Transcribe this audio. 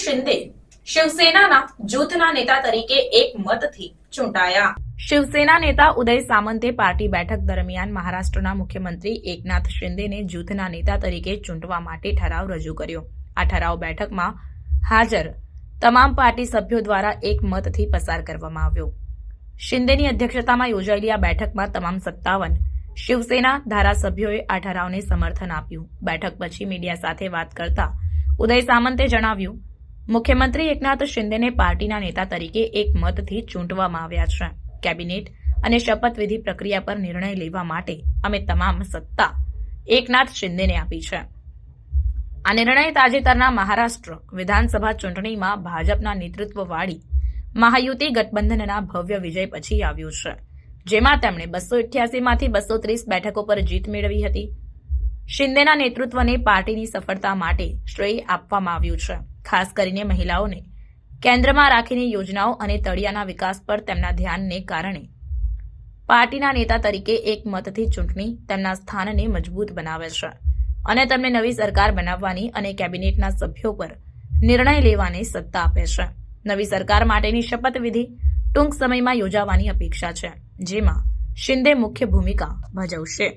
શિંદે શિવસેનાના જૂથના નેતા તરીકે એક મતથી ચૂંટાયા. શિવસેના નેતા ઉદય સામંતે પાર્ટી બેઠક દરમિયાન મહારાષ્ટ્રના મુખ્યમંત્રી એકનાથ શિંદેને જૂથના નેતા તરીકે ચૂંટવા માટે ઠરાવ રજૂ કર્યો. આ ઠરાવ બેઠકમાં હાજર તમામ પાર્ટી સભ્યો દ્વારા એક મતથી પસાર કરવામાં આવ્યો. શિંદેની અધ્યક્ષતામાં યોજાયેલી આ બેઠકમાં તમામ સત્તાવન શિવસેના ધારાસભ્યોએ આ ઠરાવને સમર્થન આપ્યું. બેઠક પછી મીડિયા સાથે વાત કરતા ઉદય સામંતે જણાવ્યું મુખ્યમંત્રી એકનાથ શિંદેને પાર્ટીના નેતા તરીકે એક મતથી ચૂંટવામાં આવ્યા છે. કેબિનેટ અને શપથવિધિ પ્રક્રિયા પર નિર્ણય લેવા માટે અમે તમામ સત્તા એકનાથ શિંદેને આપી છે. આ નિર્ણય તાજેતરના મહારાષ્ટ્ર વિધાનસભા ચૂંટણીમાં ભાજપના નેતૃત્વવાળી મહાયુતિ ગઠબંધનના ભવ્ય વિજય પછી આવ્યું છે, જેમાં તેમણે બસો ઇઠ્યાસીમાંથી બસો ત્રીસ બેઠકો પર જીત મેળવી હતી. શિંદેના નેતૃત્વને પાર્ટીની સફળતા માટે શ્રેય આપવામાં આવ્યું છે. ખાસ કરીને મહિલાઓને. કેન્દ્રમાં રાખીને યોજનાઓ અને તળિયાના વિકાસ પર તેમના ધ્યાનને કારણે. પાર્ટીના નેતા તરીકે એક મતથી ચૂંટણી તેમના સ્થાનને મજબૂત બનાવે છે અને તેમને નવી સરકાર બનાવવાની અને કેબિનેટના સભ્યો પર નિર્ણય લેવાની સત્તા આપે છે. નવી સરકાર માટેની શપથવિધિ ટૂંક સમયમાં યોજાવાની અપેક્ષા છે, જેમાં શિંદે મુખ્ય ભૂમિકા ભજવશે.